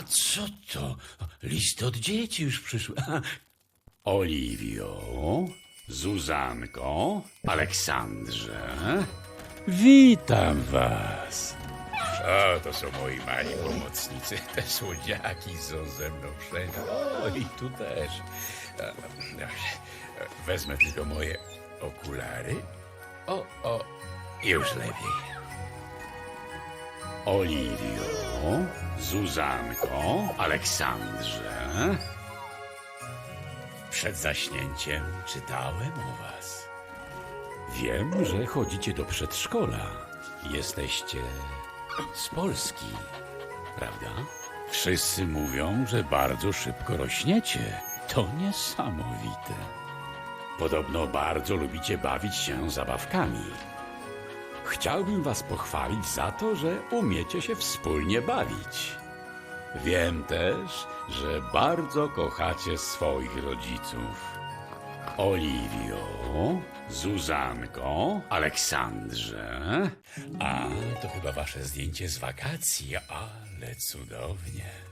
A, co to? Listy od dzieci już przyszły. Oliwio, Zuzanko, Aleksandrze, witam was. O, to są moi mali pomocnicy. Te słodziaki są ze mną wszędzie. O, i tu też. Wezmę tylko moje okulary. O, o, już lepiej. Oliwio, Zuzanko, Aleksandrze. Przed zaśnięciem czytałem o was. Wiem, że chodzicie do przedszkola. Jesteście z Polski, prawda? Wszyscy mówią, że bardzo szybko rośniecie. To niesamowite. Podobno bardzo lubicie bawić się zabawkami. Chciałbym was pochwalić za to, że umiecie się wspólnie bawić. Wiem też, że bardzo kochacie swoich rodziców. Oliwio, Zuzanko, Aleksandrze. A, to chyba wasze zdjęcie z wakacji, ale cudownie.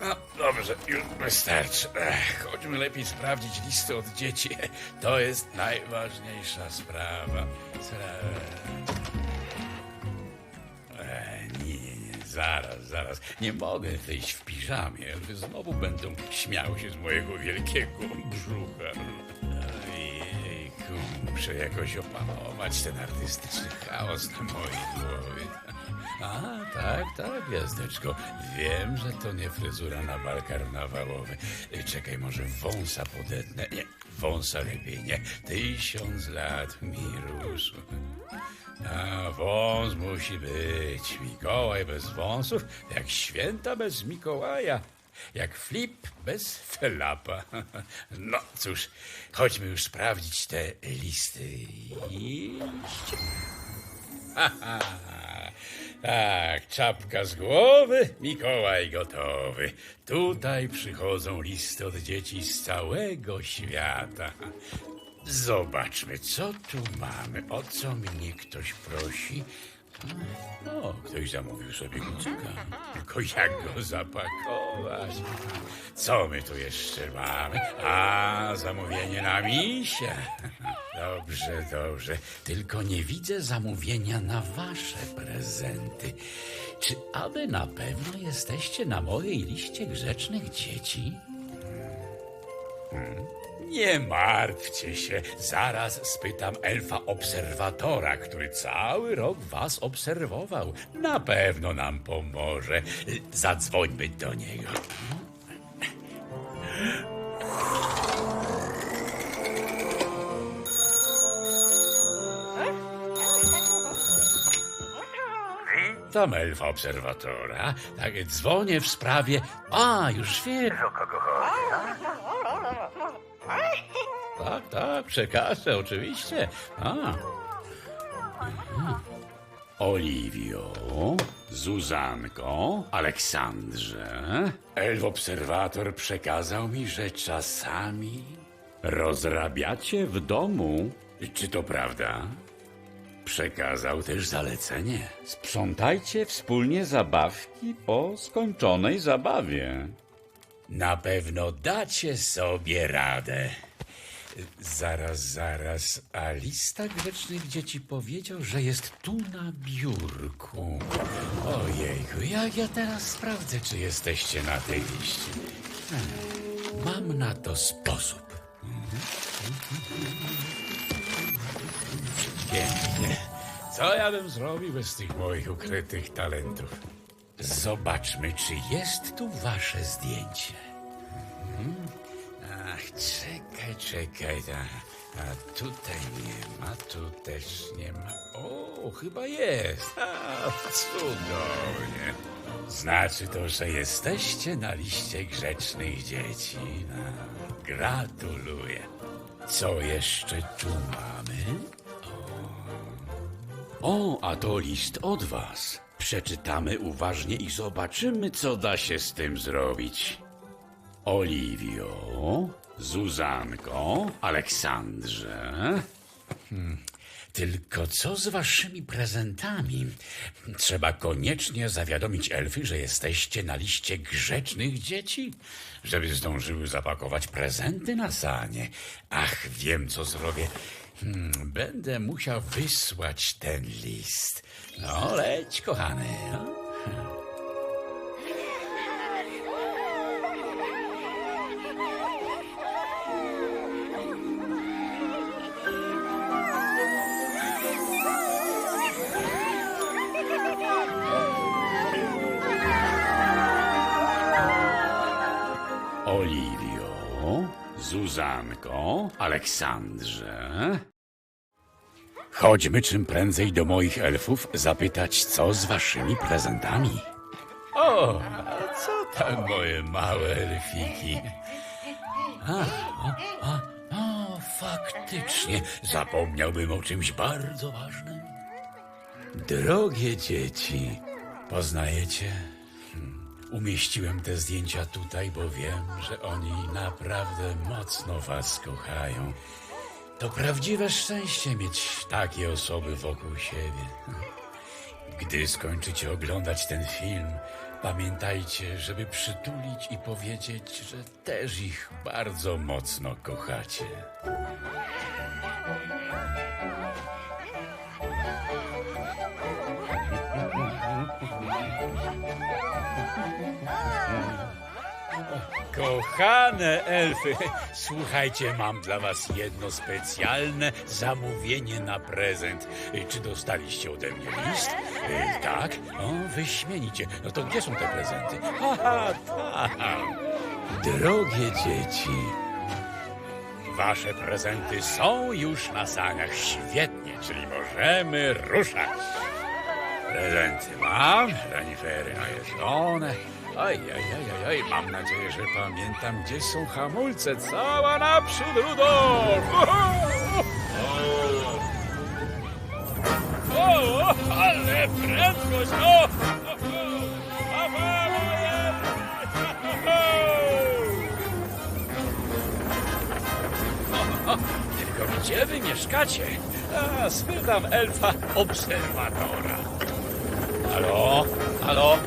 No, dobrze, już wystarczy. Ech, chodźmy lepiej sprawdzić listy od dzieci. To jest najważniejsza sprawa. Nie, nie, nie, zaraz, zaraz. Nie mogę wyjść w piżamie. Znowu będą śmiały się z mojego wielkiego brzucha. Muszę jakoś opanować ten artystyczny chaos na mojej głowie. A, tak, tak, gwiazdeczko. Wiem, że to nie fryzura na bal karnawałowy. Czekaj, może wąsa podetnę. Nie, wąsa lepiej nie. Tysiąc lat mi rósł. A wąs musi być. Mikołaj bez wąsów, jak święta bez Mikołaja. Jak flip bez felapa. No cóż, chodźmy już sprawdzić te listy. Iść. Tak, czapka z głowy, Mikołaj gotowy. Tutaj przychodzą listy od dzieci z całego świata. Zobaczmy, co tu mamy. O co mnie ktoś prosi? O, ktoś zamówił sobie kucyka. Tylko jak go zapakować? Co my tu jeszcze mamy? A, zamówienie na misia. Dobrze, dobrze. Tylko nie widzę zamówienia na wasze prezenty. Czy aby na pewno jesteście na mojej liście grzecznych dzieci? Nie martwcie się, zaraz spytam elfa obserwatora, który cały rok was obserwował. Na pewno nam pomoże. Zadzwońmy do niego. Witam elfa obserwatora. Tak, dzwonię w sprawie... A, już wiem, o kogo Tak, tak, przekażę, oczywiście. A. Mhm. Oliwio, Zuzanko, Aleksandrze. Elf obserwator przekazał mi, że czasami rozrabiacie w domu. Czy to prawda? Przekazał też zalecenie. Sprzątajcie wspólnie zabawki po skończonej zabawie. Na pewno dacie sobie radę. Zaraz, zaraz. A lista grzecznych dzieci powiedział, że jest tu na biurku. Ojejku, jak ja teraz sprawdzę, czy jesteście na tej liście? Hmm, Mam na to sposób. Pięknie. Co ja bym zrobił bez tych moich ukrytych talentów? Zobaczmy, czy jest tu wasze zdjęcie. Mhm. Ach, czekaj, czekaj. ta- A tutaj nie ma, tu też nie ma. O, chyba jest. A, cudownie. Znaczy to, że jesteście na liście grzecznych dzieci. No, gratuluję. Co jeszcze tu mamy? O, a to list od was. Przeczytamy uważnie i zobaczymy, co da się z tym zrobić. Oliwio, Zuzanko, Aleksandrze. Hmm. Tylko co z waszymi prezentami? Trzeba koniecznie zawiadomić elfy, że jesteście na liście grzecznych dzieci, żeby zdążyły zapakować prezenty na sanie. Ach, wiem co zrobię. Hmm, będę musiał wysłać ten list. No, leć, kochany. No. Zuzanko, Aleksandrze. Chodźmy czym prędzej do moich elfów zapytać, co z waszymi prezentami. O, a co tam moje małe elfiki? A, faktycznie, zapomniałbym o czymś bardzo ważnym. Drogie dzieci, poznajecie? Umieściłem te zdjęcia tutaj, bo wiem, że oni naprawdę mocno was kochają. To prawdziwe szczęście mieć takie osoby wokół siebie. Gdy skończycie oglądać ten film, pamiętajcie, żeby przytulić i powiedzieć, że też ich bardzo mocno kochacie. Kochane elfy, słuchajcie, mam dla was jedno specjalne zamówienie na prezent. Czy dostaliście ode mnie list? Y, Tak? O, wyśmienicie. No to gdzie są te prezenty? Tak. Drogie dzieci, wasze prezenty są już na saniach. Świetnie, czyli możemy ruszać. Prezenty mam, renifery najeżdżone. Oj, oj, oj, oj, oj, mam nadzieję, że pamiętam, gdzie są hamulce. Cała naprzód, Rudolf! O, o, ale prędkość! O, Tylko gdzie wy mieszkacie? A, spytam elfa obserwatora. Halo? Halo?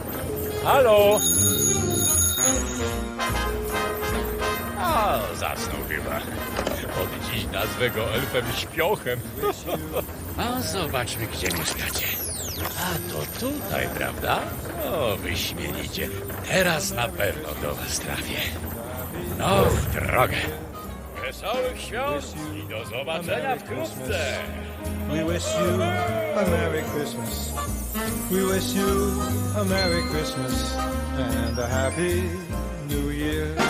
Halo? Zasnął chyba. Od dziś nazwę go elfem śpiochem. A zobaczmy, gdzie mieszkacie. A to tutaj, prawda? O, wyśmienicie. Teraz na pewno do was trafię. No, w drogę. Wesołych świąt i do zobaczenia wkrótce. We wish you a Merry Christmas. We wish you a Merry Christmas and a Happy New Year.